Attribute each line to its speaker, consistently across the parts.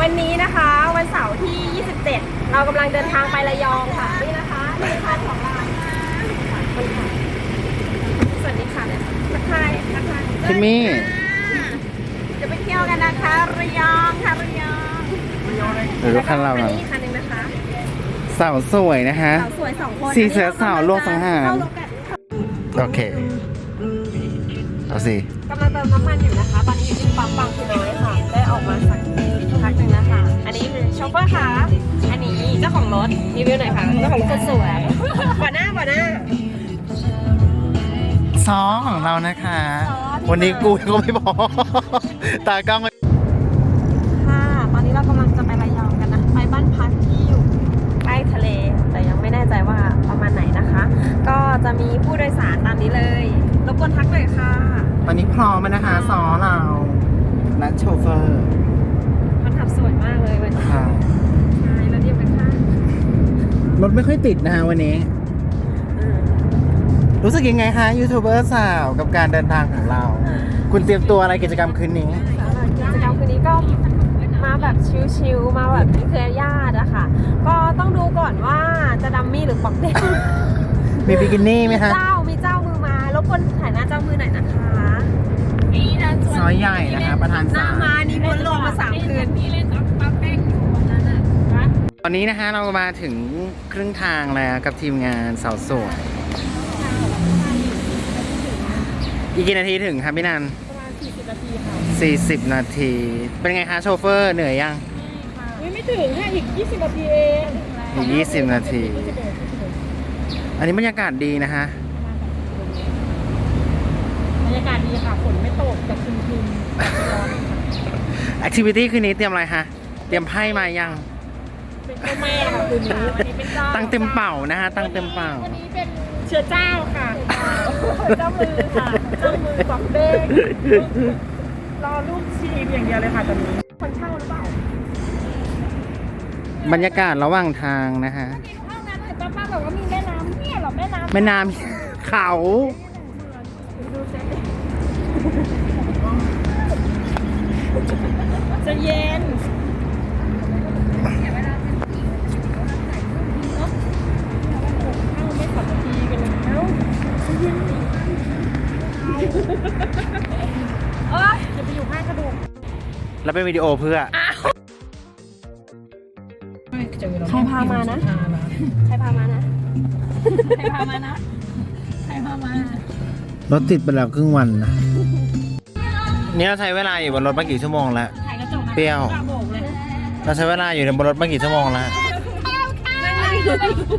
Speaker 1: วันนี้นะคะวันเสาร์ที่ 27 เรากำลังเดินทางไประยองค่ะ นี่นะคะนี่คันของเราสวัสดีค่ะทักทายทักทาย
Speaker 2: ทิมมี่
Speaker 1: จะไปเที่ยวกันนะคะ ระยองค่ะระยอง
Speaker 2: หรือคันเรา
Speaker 1: อัน
Speaker 2: เนาะ
Speaker 1: นี้อีกคันหนึ่งนะคะ
Speaker 2: สาวสวยนะคะ
Speaker 1: สาวสวยสองคน
Speaker 2: สี่เสือสาวโลกสังหาร
Speaker 1: เข้โกัน
Speaker 2: โอเค เอาสิ
Speaker 1: กำลังเติมน้ำมันอยู่นะคะ ตอนนี้อยู่ที่ปั๊มบางพลีน้อยค่ะ ได้ออกมาสักพักหนึ่งนะคะ อันนี้คือโชเฟอร์ค่ะอันนี้เจ้าของรถรีวิวหน่อยค่ะเจ้าของรถคนสวยบ่าหน้าบ่าหน้า
Speaker 2: ซองของเรานะคะ
Speaker 1: ซอที่
Speaker 2: วันนี้กูก็ไม่พอตากล้อง
Speaker 1: ค่ะตอนนี้เรากำลังจะไประยองกันนะ ไปบ้านพักที่อยู่ใกล้ทะเล แต่ยังไม่แน่ใจว่าประมาณไหนนะคะ ก็จะมีผู้โดยสารตามนี้เลยรบกวนทักหน่อยค่ะ
Speaker 2: วันนี้พร้อมแล้วนะคะซอเรานัดโชเฟอร์ รถไม่ค่อยติดนะคะวันนี้
Speaker 1: อืม
Speaker 2: รู้สึกยังไงคะยูทูบเบอร์สาวกับการเดินทางของเรา คุณเตรียมตัวอะไรกิจกรรมคืนนี้
Speaker 1: สำหรับกิจกรรมคืนนี้ก็มาแบบชิลๆมาแบบเป็นเครือญาติอะค่ะ ก็ต้องดูก่อนว่าจะดัมมี่หรือปอกเด้ง
Speaker 2: มีบิกินี่ไหมคะ
Speaker 1: เจ้ามีเจ้ามือมารบกวนถ่ายหน้าเจ้ามือหน่อยนะคะ นี่นะ
Speaker 2: ซอยใหญ่นะคะประธาน
Speaker 1: หน้า
Speaker 2: ศาล
Speaker 1: มานี่บนลงมาสามคืน นี่เล่นปาแอนนี้นะ
Speaker 2: คะเรามาถึงครึ่งทางแล้วกับทีมงานสาวสวยอีกกี่นาทีถึงครับพี่นัน
Speaker 1: ประมาณ40นาทีค่ะ
Speaker 2: 40 นาที เป็นไงคะโชเฟอร์เหนื่อยยัง
Speaker 1: ไม่ถึงค่ะอีก 20 นาทีเอง
Speaker 2: อีก 20 นาที อันนี้บรรยากาศดีนะคะ
Speaker 1: บรรยากาศดีค่ะฝนไม่ตกแต่ครึม
Speaker 2: แอคทิวิตี้คืนนี้เตรียมอะไรคะเตรียมไพ่มายัง
Speaker 1: ๆ เจ้าแม่ค่ะคืนนี้วันนี้เป็นเจ้า
Speaker 2: ตั้งเต็มเป่านะคะตั้งเต็มเป่า
Speaker 1: วันนี้เป็นเชื้อเจ้าค่ะเจ้ามือค่ะเจ้ามือปอกเด้งรอลูกชีมอย่างเดียวเลยค่ะตอนนี้คนเช่าหรือเปล่า
Speaker 2: บรรยากาศระหว่างทางนะคะ
Speaker 1: ห้องนั้นเห็นป้าป้าบอกว่ามีแม่น้ำเนี่ยเหรอแม่น้ำ
Speaker 2: แม่น้ำเขา
Speaker 1: ดูเซ็จะเย็น โอ๊ยอย่าไปอยู่ข้างกระดูก
Speaker 2: แล้วเป็นวิดีโอเพื่อ
Speaker 1: ใครพามานะ ใครพามานะ ใครพามานะ ใครพามา
Speaker 2: รถติดไปแล้วครึ่งวันนะนี่เราใช้เวลาอยู่บนรถมากี่ชั่วโมงแล้ว
Speaker 1: ถ่ายกระจกนะ
Speaker 2: เปรี้ยว
Speaker 1: โบกเลย
Speaker 2: เราใช้เวลาอยู่ในบนรถมากี่ชั่วโมงแล้ว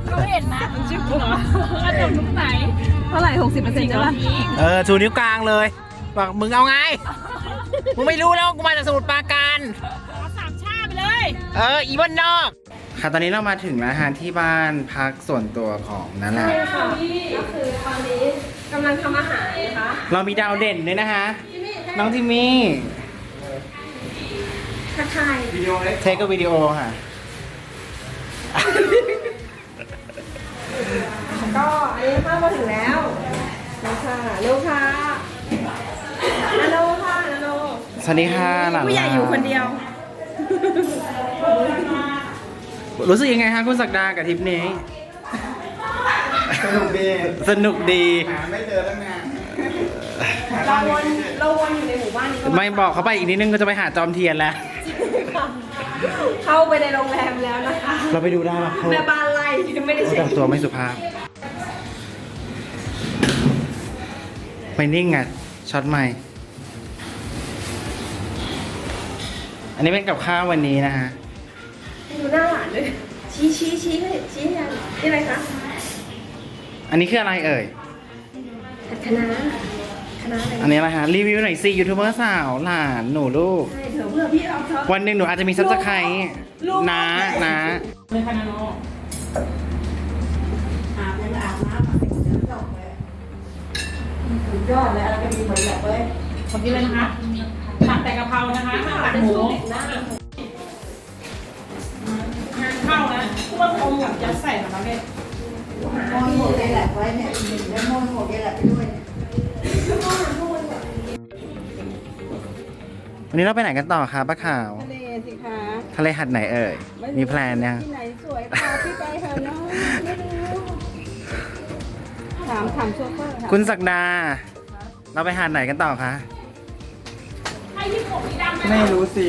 Speaker 1: เขาเห็นนะมันชื่อเหรอกระจกทุกไหน เท่าไหร่หกสิบเปอร์เซ็นต์ใช่ปะ
Speaker 2: เออชูนิ้วกลางเลยบอกมึงเอาไง มึงไม่รู้แล้วกูมาจากสมุทรปราการ
Speaker 1: สามชาไปเลย
Speaker 2: เอออีบ้านนอก ค่ะตอนนี้เรามาถึงแล้วฮะที่บ้านพักส่วนตัวของนั่นแหละ
Speaker 1: ใช่ค่ะก็คือตอนนี้กำลังทำอาหารนะคะ
Speaker 2: เรามีดาวเด่นด้วยนะคะ น้องทิมมี่
Speaker 1: ทักทาย
Speaker 2: เทคกับวิดีโอค่ะ
Speaker 1: ก็อันนี้เข้ามาถึงแล้วแล้วค่ะเร็วค่ะนาโนค่ะนาโน
Speaker 2: สวัสดีค่ะหลาน
Speaker 1: ผู้ใหญ่อยู่คนเดียว
Speaker 2: รู้สึกยังไงคะคุณศักดากับทริปนี้
Speaker 3: สนุกดี
Speaker 2: สนุกดี
Speaker 3: หาไม่เจอตั้งนาน
Speaker 1: เราวนเราวนอยู่ในหมู่บ้านนี้ก็
Speaker 2: ไม่บอกเขาไปอีกนิดนึงก็จะไปหาจอมเทียนแล้ว
Speaker 1: เข้าไปในโรงแรมแล้วนะคะ
Speaker 2: เราไปดูได้ว่าเขา
Speaker 1: แม่บ้านไล่ไม่ได้
Speaker 2: เขา
Speaker 1: เช็ค
Speaker 2: ทำตัวไม่สุภาพ ไม่นิ่งอะช็อตใหม่ อันนี้เป็นกับข้าววันนี้นะฮะ
Speaker 1: ดูหน้าหลานด้วยชี้ชี้ชี้ให้ชี้ให้ยังนี่อะไรคะ
Speaker 2: อันนี้คืออะไรเอ่ย
Speaker 1: ผัดคะน้าคะน้าอะไร
Speaker 2: อันนี้อะไรฮะรีวิวหน่อยสิยูทูบเบอร์สาวหลานหนูลูก
Speaker 1: ใช่เถอะเพื่อพี่เอาเถอะ
Speaker 2: วันหนึ่งหนูอาจจะมีซับสไครต์นะนะ
Speaker 1: เลยค่ะนาโน
Speaker 4: ยอดเลยอะไรก็มีเหมือนแบบเว้ย
Speaker 1: ผมกินเลยนะคะผัดแต่กะเพรานะคะผัดหมูงานเข้านะพวกอมกับยัดใส่นะคะแม่
Speaker 4: มอนหมดเลยแหละไว้เนี่ยแล้วมอนหมดเลยแหละไปด้วยเนี่ย
Speaker 2: วันนี้เราไปไหนกันต่อคะป้าขาว
Speaker 1: ทะเลสิ
Speaker 4: คะ
Speaker 2: ทะเลหัดไหนเอ่ย มีแพลนยัง
Speaker 4: ที่ไหนสวยพาพี่ไปเถอะเนาะไม่รู้ถามถามโชเฟอร์ค่ะ
Speaker 2: คุณศักดา เราไปหาดไหนกันต่อคะ
Speaker 3: ไม่รู้สิ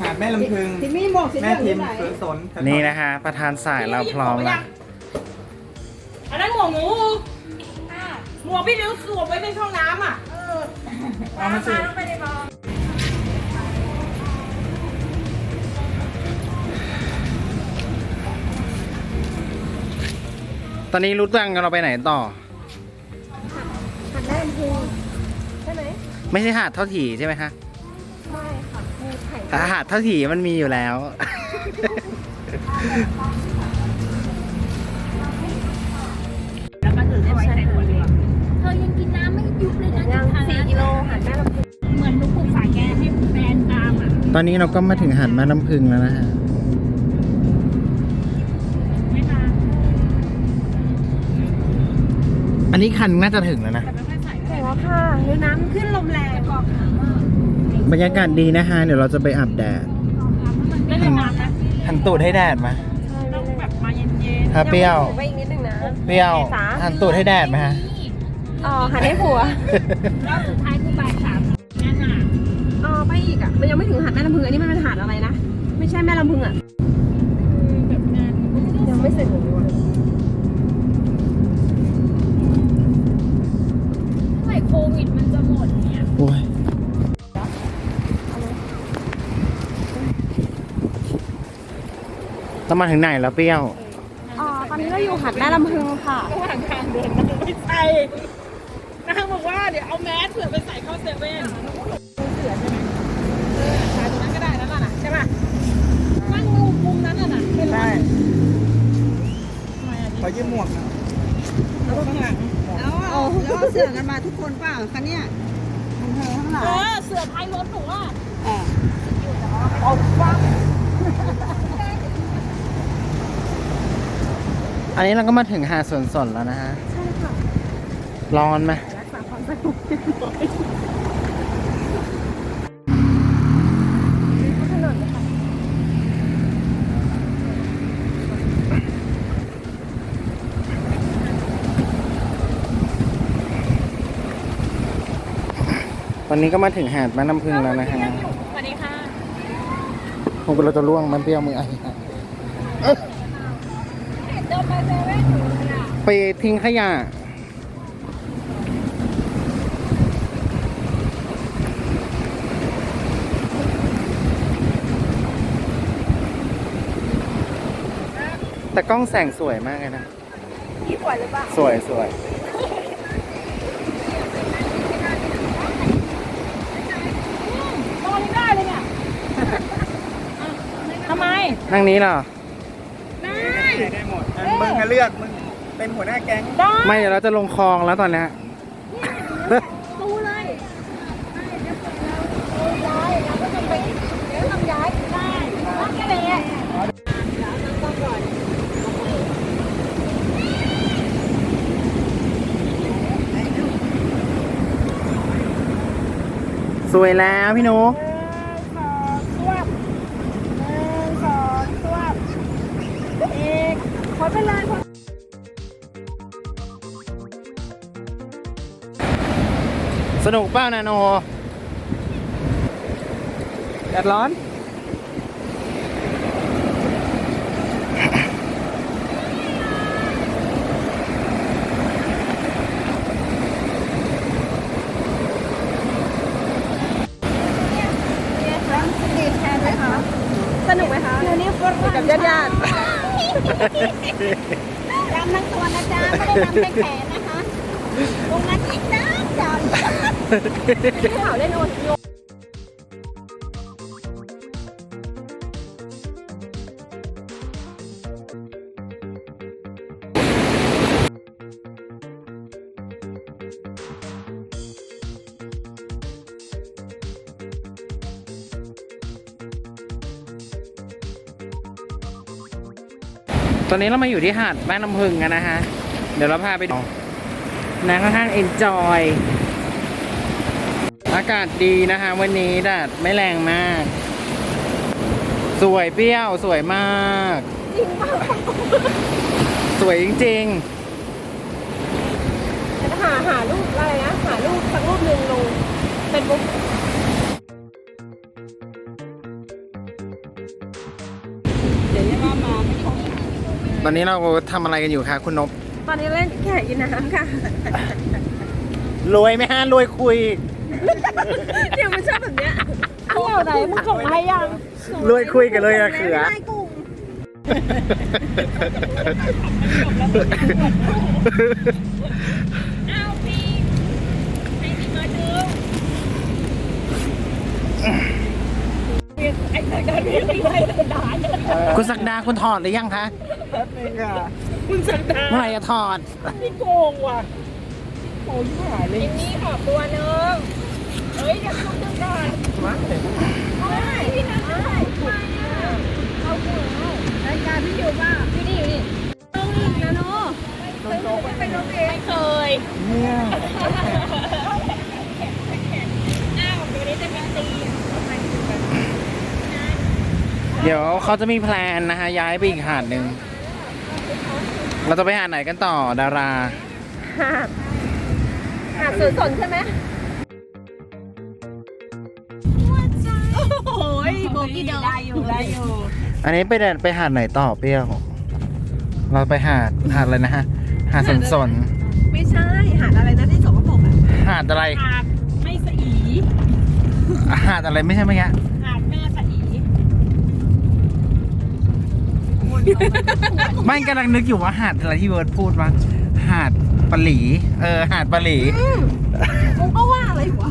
Speaker 3: หาดแม่ลำพึง
Speaker 4: ที่มีหมวกสีเห
Speaker 3: แม่
Speaker 4: ลือง
Speaker 3: พิ
Speaker 4: ที่
Speaker 3: มพ์
Speaker 4: ไหน
Speaker 3: สวนสน
Speaker 2: นี่นะคะ ประธานสายเราพร้อมแล้ว
Speaker 5: อันนั้นหมวกหนูหมวกพี่มิ้วสวมไว้ในช่องน้ำอะ
Speaker 3: เอามาสิ
Speaker 2: ตอนนี้รู้ตังเราไปไหนต่อ
Speaker 1: ไหม
Speaker 2: ไม่ใช่หาดเท่าถี่ใช่ไหมคะ
Speaker 1: ไม่ค่ะมีไข่
Speaker 2: แต่หาดเท่าถี่มันมีอยู่แล้ว
Speaker 5: แล้วก็ถือเอาไว้ใส่ขวดดีกว่า
Speaker 6: เธอยังกินน้ำไม่ยุบเลยนะ
Speaker 1: ย่าง
Speaker 6: ทาน
Speaker 1: สี่กิโลหันแม่ลำพูน
Speaker 5: เหมือนหนูปลูกสายแกให้แฟนตามอะ
Speaker 2: ตอนนี้เราก็มาถึงหาดแม่น้ำพึงแล้วนะฮะ
Speaker 5: ไม่มา
Speaker 2: อันนี้คันน่าจะถึงแล้วนะ
Speaker 5: แต่ไม่ค่อยใส่
Speaker 1: แต่ว่า ค่ะเฮ้ยน้ำขึ้นลมแรงก่อนค่ะ
Speaker 2: บรรยากาศดีนะคะเดี๋ยวเราจะไปอาบแดด
Speaker 5: ไม่ได้นานนะ
Speaker 2: หันตูดให้แดดไหม
Speaker 5: ต้องแบบมาเย็น
Speaker 2: ถ้าเปรี้ยว
Speaker 1: ไปอีกนิดนึงนะ
Speaker 2: เปรี้ยว
Speaker 1: สา
Speaker 2: หันตูดให้แดดไหมฮะ
Speaker 1: อ๋อหันให้ผัว
Speaker 5: ๆแล้วสุดท้ายคือบ่ายสามนั่นน่ะ
Speaker 1: อ๋อไปอีกอะมันยังไม่ถึงหาดแม่ลำพึงอันนี้มันเป็นหาดอะไรนะ ไม่ใช่แม่ลำพึงอะ
Speaker 5: แบบงาน
Speaker 1: ยังไม่เสร็จเลยว่ะ
Speaker 5: วิดมันจะหมดเนี่ย
Speaker 2: โอ้ยเรามาถึงไหนแล้วเปรี้ยว
Speaker 1: อ๋อ ตอนนี้เราอยู่หาดแม่ลำพึงค่ะ
Speaker 5: ระหว่างทางเดินมันไม่ใช่นางบอกว่าเดี๋ยวเอาแมสเผื่อไปใส่เข้าเซเว่นเสือใช่ไหมเออขายตรงนั้นก็ได้แล้วน่ะใช่ป่ะนั่งมุมมุมนั้นน่ะน่ะเป็นไร
Speaker 3: ได้
Speaker 5: ทำไมอะ
Speaker 3: ขอยืมหมวกหนะ
Speaker 5: แล้วข้างหลัง
Speaker 4: แล้วเอาแล้วเอาเสื้อกันมาทุกคนเปล่าคะเนี่ยคุณเธอทั้งหลา
Speaker 5: เอยอเสือท้ายรถหนูอะ
Speaker 4: อะ
Speaker 2: อันนี้เราก็มาถึงหาดสวนสนแล้วนะฮะ
Speaker 1: ใช่ค่ะ
Speaker 2: ร้อนไหม
Speaker 1: รักษาความสงบ
Speaker 2: ตอนนี้ก็มาถึงหาดแม่น้ำพึ่งแล้วนะฮะ
Speaker 5: สวัสดีค่ะ
Speaker 2: คงเราจะล่วงมันเปรี้ยวมือไอ้ฮะ
Speaker 5: เดินไปเซเว่นอยู่เลยอะ
Speaker 2: ไปทิ้งขยะ แต่กล้องแสงสวยมากเลยนะ
Speaker 1: พี่ป่วยหรือเปล่า
Speaker 2: สวยสวย
Speaker 5: ตอนนี้ได้เลยเนี่ยทำไม
Speaker 2: นั่งนี้เหรอ
Speaker 5: ได้
Speaker 3: ได้หมดอะมึงอะเลือกมึงเป็นหัวหน้าแก๊ง
Speaker 5: ได้
Speaker 2: ไม่เดี๋ยวเราจะลงคลองแล้วตอนเนี้ย
Speaker 5: รู้เลย
Speaker 2: สวยแล้วพี่นุ๊ก
Speaker 5: สองสวบหนึ่งสองสวบอี กขอไปเลย
Speaker 2: สนุกเปล่านาโนแดดร้อน
Speaker 4: ดีแทนไหมคะ
Speaker 1: สนุกไหมคะ
Speaker 4: นี่ฝรั่ง
Speaker 1: กับญาติญาติ
Speaker 4: ดำทั้งตัวนะ จ๊ะไม่ได้ดำแค่แขนนะคะตรงนั้นอีกจ้าจ้า
Speaker 1: ที่ข่าวเล่นโอโย
Speaker 2: ตอนนี้เรามาอยู่ที่หาดแม่น้ำพึงกันนะฮะ เดี๋ยวเราพาไปดูนะค่อนข้างเอนจอยอากาศดีนะคะ วันนี้แดดไม่แรงมาก สวยเปรี้ยวสวยมาก
Speaker 1: จริงป่ะ
Speaker 2: สวยจริง
Speaker 1: จะหาหารูปอะไรนะ หารูปสักรูปหนึ่งลงเป็นบุ๊ก
Speaker 4: เดี๋ยวจะว่ามาไม่ชอบ
Speaker 2: ๆตอนนี้เราทำอะไรกันอยู่คะคุณนบ
Speaker 1: ตอนนี้เล่นแข่กินน้ำค่ะ
Speaker 2: รวยไหมฮะรวยคุย
Speaker 1: เดี๋ยวมันชอบแบบเนี้ยเที่ยวไหนมึงส่งมาให้ยัง
Speaker 2: รวยคุยกันเลยอะเขือ
Speaker 1: ไม่กลุ่ม
Speaker 5: เอาพี่ให้พี่มาดูไอ้ทางการเรียนไม่ได้ด่าจะ
Speaker 2: คุณศักดาคุณถอดหรือยังคะ
Speaker 3: แป๊บนึงค่ะ
Speaker 5: คุณสังดา
Speaker 2: เมื่อไหร่จะถอด
Speaker 5: พี่โกงว่ะโอ้ยหายเลยนี่ขอบตัวนึงเฮ้ยเดี๋ยวคุณดูก่อนไม่พี่นะไม่ไม่อะเอาหัวรายการพี่อยู่ป่ะอยู่นี่อยู่นี่ต้องอีกนะเนาะไปโรงเรียนไม่เคย
Speaker 3: เนี่ย
Speaker 5: อ้าวเดี๋ยวนี้จะมีตี
Speaker 2: เดี๋ยวเขาจะมีแพลนนะฮะย้ายไปอีกหาดหนึ่ง เราจะไปหาดไหนกันต่อดารา
Speaker 1: หาดหาดสวนสนใช่ไหม
Speaker 5: โอ้ยโบกี้เดินได้อยู่ได้อยู่
Speaker 2: อันนี้ไปเดินไปหาดไหนต่อเปรี้ยว เราไปหาดหาดอะไรนะฮะหาดสนสน
Speaker 1: ไม่ใช่หาดอะไรนะที่สกปรกอะ
Speaker 2: หาดอะไร
Speaker 5: หาดไม่สะอี
Speaker 2: หาดอะไรไม่ใช่ไหมยะ ไม่กำลังนึกอยู่ว่าหาดอะไรที่เวิร์ดพูดว่าหาดปะหลี เออ หาดปะหลี
Speaker 1: มึงก็ว่าอะไรวะ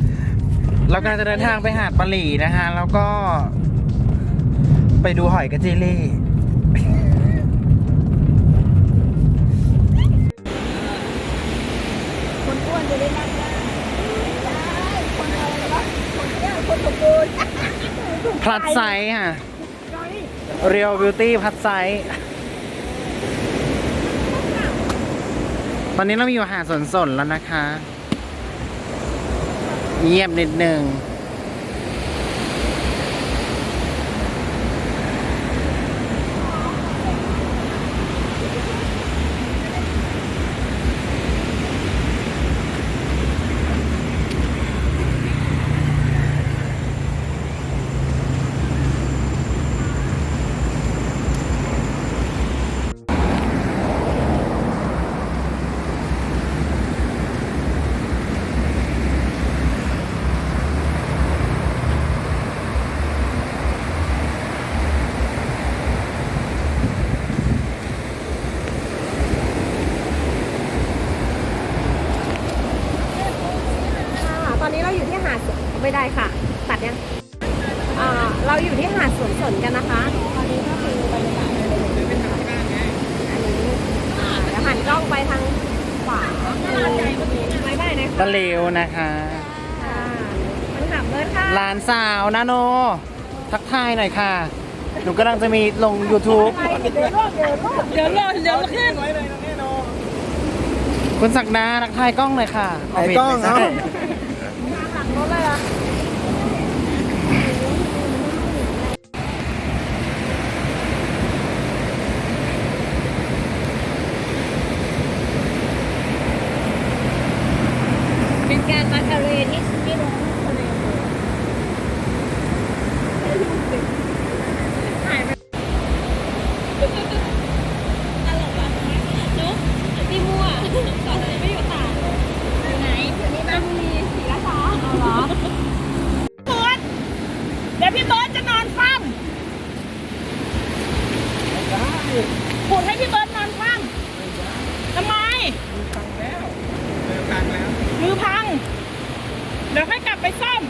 Speaker 2: เรากำลังจะเดินทางไปหาดปะหลีนะฮะ แล้วก็ ไปดูหอยกระเจลี่
Speaker 4: คนอ้วนจะได้นั่งได้ได้คนอะไรวะคนแก่คนสมบูรณ์
Speaker 2: พลัดไซส์ค่ะ เรียวบิวตี้พัดไซส์ตอนนี้เรามีอยู่หาดสนสนแล้วนะคะเงียบนิดนึง
Speaker 1: ค่ะตอนนี้เราอยู่ที่หาดสวน ไม่ได้ค่ะ ตัดยังอ่าเราอยู่ที่หาดสวนสนกันนะคะ ตอนนี้ก็คือบรรยากาศอันนี้อ่าเดี๋ยวหันกล้องไปทางขวาไม่ได้นะคะ
Speaker 2: ตะเลวนะคะ
Speaker 1: ค่ะมันขับเบิร์ดค่ะ
Speaker 2: หลานสาวนะโน ทักทายหน่อยค่ะ หนูกำลังจะมีลง YouTube
Speaker 5: เดี๋ยวรอเดี๋ยวขึ้น
Speaker 3: ไว้เลยนะแน่นอน
Speaker 2: คุณศักดาทักทายกล้องหน่อยค่ะ
Speaker 3: ไหนกล้อง
Speaker 2: ไม่ใช่
Speaker 3: เอ้า
Speaker 1: หลังรถเลยอะ
Speaker 6: เป็นการมาทะเลที่ที่ลงทะเล ตลกอะเนาะพี่มั่วตอนนี้ไม่อยู่ต่างอยู่ไหนอยู่นี่บ้างมีสีละสองเอาเหรอ
Speaker 5: เบิร์ดเดี๋ยวพี่เบิร์ดจะนอนคว่ำขุดให้พี่เบิร์ดนอนคว่ำทำไม
Speaker 3: เดินทางแล้ว
Speaker 5: มือพัง เดี๋ยวค่อยกลับไปซ่อม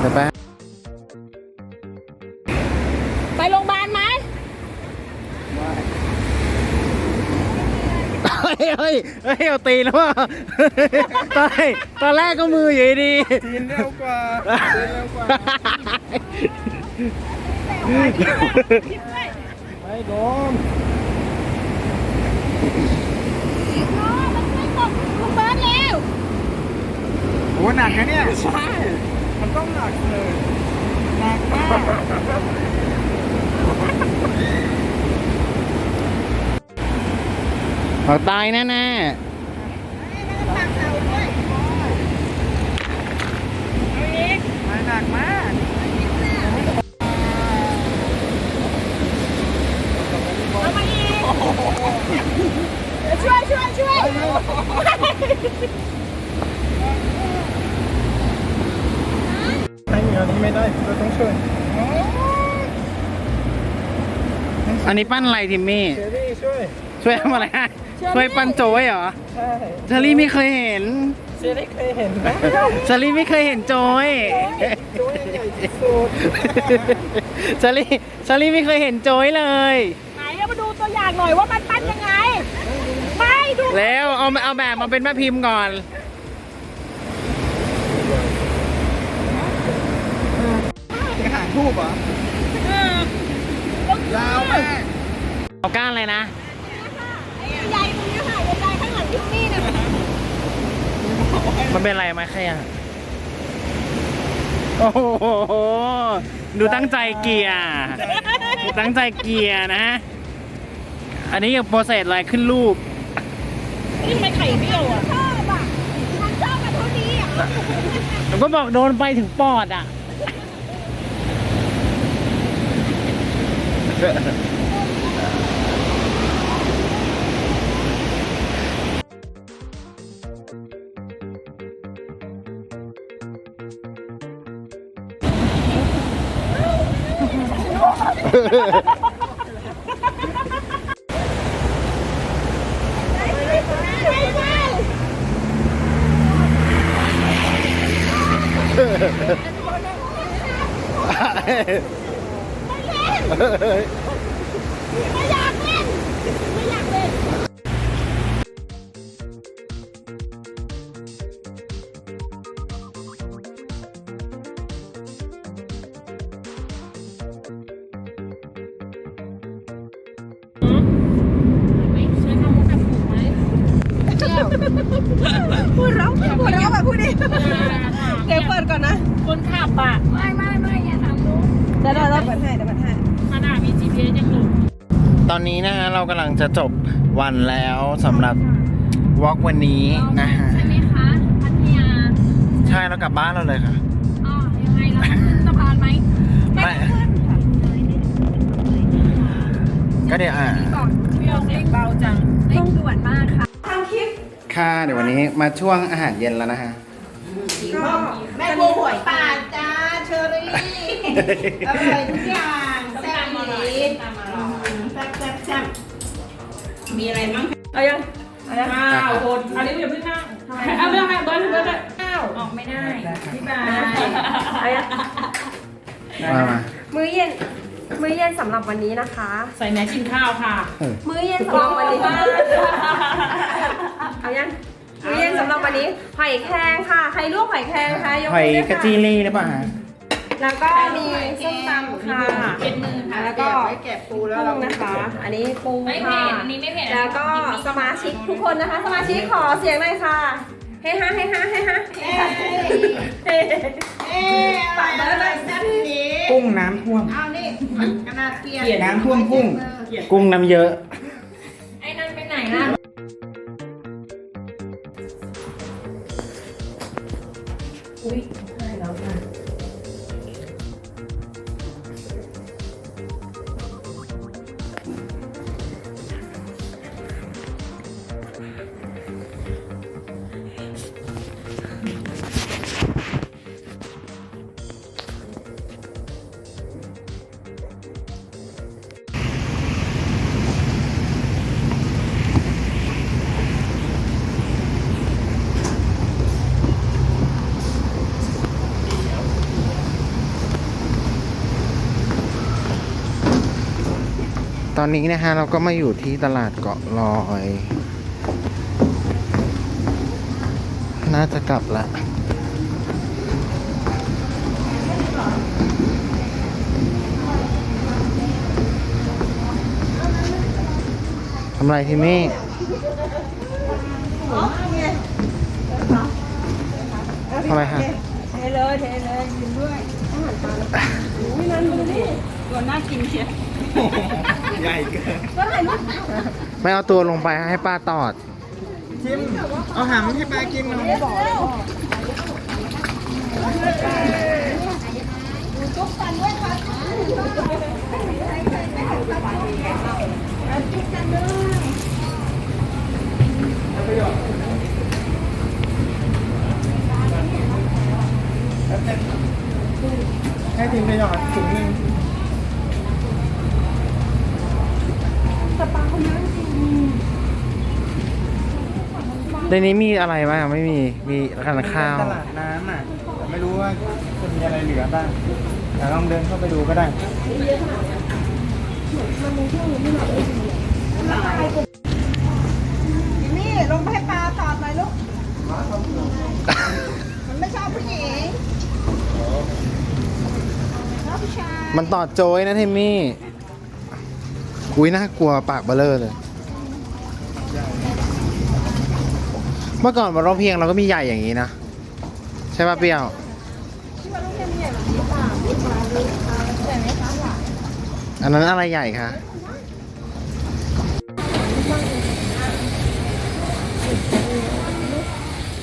Speaker 2: เดี๋ยวไป
Speaker 5: ไปโรงพยาบาลไหม
Speaker 2: เฮ้ยเฮ้ยเฮ้ยเอาตีแล้วว่ะตอนแรกตอนแรกก็มืออยู่ดี
Speaker 3: ทีนเร็วกว่าทีนเร็วกว่าไม่โดน
Speaker 6: อ๋อมันไม่ตกลูกเบิร์ดแล้ว
Speaker 3: โหหนักนะเนี่ยใช่มันต้องหนักเลย
Speaker 4: หนักมาก
Speaker 2: เอาตายแน่
Speaker 3: มาหนักมาก
Speaker 5: ช่วยช่วยช่วย
Speaker 3: ไม่มีอันนี้ไม่ได้เราต้องช่วย
Speaker 2: ๆ อันนี้ปั้นอะไรทิมมี่
Speaker 3: เชอรี่ช่วย
Speaker 2: ช่วยทำอะไรให้ช่วยปั้นโจ้ยเหรอ
Speaker 3: ใช่
Speaker 2: เชอรี่ไม่เคยเห็น
Speaker 3: เชอรี่เคยเห็นไหม
Speaker 2: เชอรี่ไม่เคยเห็นโจ้ย
Speaker 3: ตัวใหญ่ที่สุด
Speaker 2: เชอรี่เชอรี่ไม่เคยเห็นโจ้ยเลย
Speaker 5: ไหนเอามาดูตัวอย่างหน่อยว่ามันปั้นยังไง ไม่ดู
Speaker 2: แล้วเอาเอาแบบมาเป็นแม่พิมพ์ก่อน
Speaker 3: หางทูบเหรอ ยาวมาก
Speaker 2: เอาก้านอะไรนะ
Speaker 5: ใหญ่ตรงนี้ค่ะใหญ่ข้างหลังที่นี่นะ
Speaker 2: มันเป็นอะไรไหมใครอะโอ้โหดูตั้งใจเกียร์ดูตั้งใจเกียร์นะอันนี้ยังโปรเซสอะไรขึ้นรูป
Speaker 5: นี่ทำไมไข่เบี้ยวอะ
Speaker 6: ชอบอะฉันชอบมาเท่านี้อะ
Speaker 2: ผมก็บอกโดนไปถึงปอดอะ Ha, ha, ha.
Speaker 6: ไม่อยากเล่น ไม่อยากเล่น
Speaker 1: พูดร้องพูดร้องแบบพูดดิเดี๋ยวเปิดก่อนนะ
Speaker 5: คนขับอะ
Speaker 6: ไม่ไม่ไม่อย่าทำลูก
Speaker 1: เดี๋ยวเดี๋ยวเราเปิดให้เดี๋ยวเปิดให้
Speaker 5: ขนาดมี GPS ยังหลง
Speaker 2: ตอนนี้นะฮะเรากำลังจะจบวันแล้วสำหรับวอล์กวันนี้นะฮะ
Speaker 6: ใช่ไหมคะพัทยา
Speaker 2: ใช่แล้วกลับบ้านเราเลยค่ะ
Speaker 6: อ๋อยังไงเราต้องขึ้นสะพานไหม
Speaker 2: ไม่ก็เดี๋ยวอ่า
Speaker 5: เบี้ยวเสียงเบาจัง
Speaker 6: เร่งด่วนมากค่ะ
Speaker 2: ค่ะเดี๋ยววันนี้มาช่วงอาหารเย็นแล้วนะฮะ
Speaker 4: แม่บัวหวยป่านจ้าเชอรี่อร่อยทุกอย่างแซ่บดี แซ่บแซ่บแซ่บมีอะไรมั้ง
Speaker 5: เอายังเอายังข้าวคนอันนี้อย่าเพิ่งนั่งเอาเรื่องอะไรเบิร์ดเบิร์ดข้าวออกไม่ได้พี่บาย
Speaker 1: เอายัง
Speaker 2: มามา
Speaker 1: มื้อเย็น มื้อเย็นสำหรับวันนี้นะคะ
Speaker 5: ใส่แมสกินข้าวค่ะ
Speaker 1: มื้อเย็นสำหรับวันนี้เอายังมื้อเย็นสำหรับวันนี้หอยแครงค่ะ ใครลวกหอยแครงคะยก
Speaker 2: หอย
Speaker 1: มือด้วย
Speaker 2: กระจีรี่หรือเปล่าฮะ
Speaker 1: แล้วก็มีส้มตำค่ะ
Speaker 5: เป็นมือค่ะ
Speaker 1: แล้วก็
Speaker 4: ไว้แกะปูแล้วเรา
Speaker 1: กุ้งนะคะ อันนี้ปู
Speaker 6: ไม่เผ็
Speaker 1: ค่ะ
Speaker 6: ดอันนี้ไม่เผ็ด
Speaker 1: แล้วก็สมาชิกทุกคนนะคะ สมาชิกขอเสียงหน่อยค่ะ เฮ้ฮะเฮ้ฮะเฮ้ฮะเฮ้
Speaker 4: เอ๊ะอะไรอะไรแซ่บดี
Speaker 3: กุ้งน้ำท่วม
Speaker 4: เอานี่ขนาดเกลียด
Speaker 3: น้ำท่วมกุ้ง
Speaker 2: กุ้งน้ำเยอะ
Speaker 6: ไอ้นั่นไปไหนล่ะ
Speaker 2: ต อนนี้นะฮะเราก็มาอยู่ที่ตลาดเกาะลอย น่าจะกลับละทำไรที่มี่ทำไรฮะ
Speaker 4: เทเลยเทเลยกินด้วย
Speaker 2: อ
Speaker 5: พี่นันดูดิ ตัวน่ากินเชียว
Speaker 3: ใหญ่เกิน
Speaker 2: ไม่เอาตัวลงไปให้ป้าตอด
Speaker 3: ชิม เอาหางให้ปลากินหน่อยให้ทีมไปหยอดถุงหนึ่ง
Speaker 2: ในนี้มีอะไรบ้างไม่มี มีร้านข้าว
Speaker 3: ตลาดน้ำอะแต่ไม่รู้ว่าจะมีอะไรเหลือบ้างแต่ลองเดินเข้าไปดูก็ได้
Speaker 4: นี่ลงไปให้ปลาตอบหน่อยลูก มันไม่ชอบผู้หญิงชอบผู้ชาย
Speaker 2: มันตอดโจยนะเทมมี่ อุ้ยน่ากลัวปากเบลเลอร์เลย เมื่อก่อนวันร้องเพลงเราก็มีใหญ่อย่างนี้นะ ใช่ป่ะเปรี้ยวอันนั้นอะไรใหญ่คะ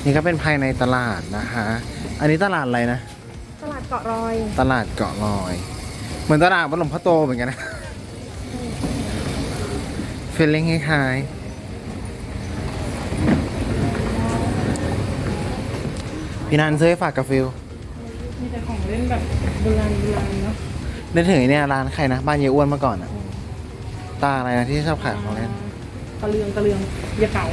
Speaker 2: นี่ก็เป็นภายในตลาดนะคะ อันนี้ตลาดอะไรนะ
Speaker 1: ตลาดเกาะรอย
Speaker 2: ตลาดเกาะลอย เหมือนตลาดวัดหลวงพ่อโตเหมือนกันนะเฟลลิ่งคล้ายๆพี่นันซื้อให้ฝากกับฟิล
Speaker 5: มีแต่ของเล่นแบบโบราณโบราณเนาะ
Speaker 2: นึกถึงไอ้เนี่ยร้านใครนะ บ้านเยอ้วนเมื่อก่อนอะตาอะไรนะที่ชอบขายของเล่น
Speaker 5: ตะเลืองตะเลืองอย่าเก๋า